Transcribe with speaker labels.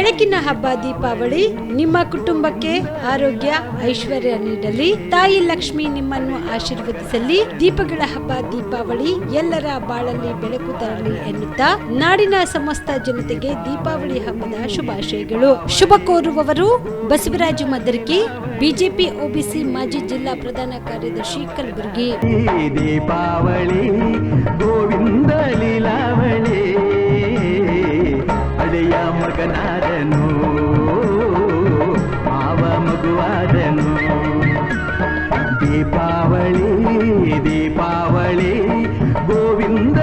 Speaker 1: ಬೆಳಕಿನ ಹಬ್ಬ ದೀಪಾವಳಿ, ನಿಮ್ಮ ಕುಟುಂಬಕ್ಕೆ ಆರೋಗ್ಯ, ಐಶ್ವರ್ಯ ನೀಡಲಿ. ತಾಯಿ ಲಕ್ಷ್ಮಿ ನಿಮ್ಮನ್ನು ಆಶೀರ್ವದಿಸಲಿ. ದೀಪಗಳ ಹಬ್ಬ ದೀಪಾವಳಿ ಎಲ್ಲರ ಬಾಳಲ್ಲಿ ಬೆಳಕು ತರಲಿ ಎನ್ನುತ್ತಾ, ನಾಡಿನ ಸಮಸ್ತ ಜನತೆಗೆ ದೀಪಾವಳಿ ಹಬ್ಬದ ಶುಭಾಶಯಗಳು. ಶುಭ ಕೋರುವವರು ಬಸವರಾಜು ಮದರ್ಕಿ, ಬಿಜೆಪಿ ಒಬಿಸಿ ಮಾಜಿ ಜಿಲ್ಲಾ ಪ್ರಧಾನ ಕಾರ್ಯದರ್ಶಿ ಕಲಬುರಗಿ.
Speaker 2: ದೀಪಾವಳಿ ಮಗನಾದನು ಮಾವ ಮಗುವಾದನು ದೀಪಾವಳಿ ದೀಪಾವಳಿ ಗೋವಿಂದ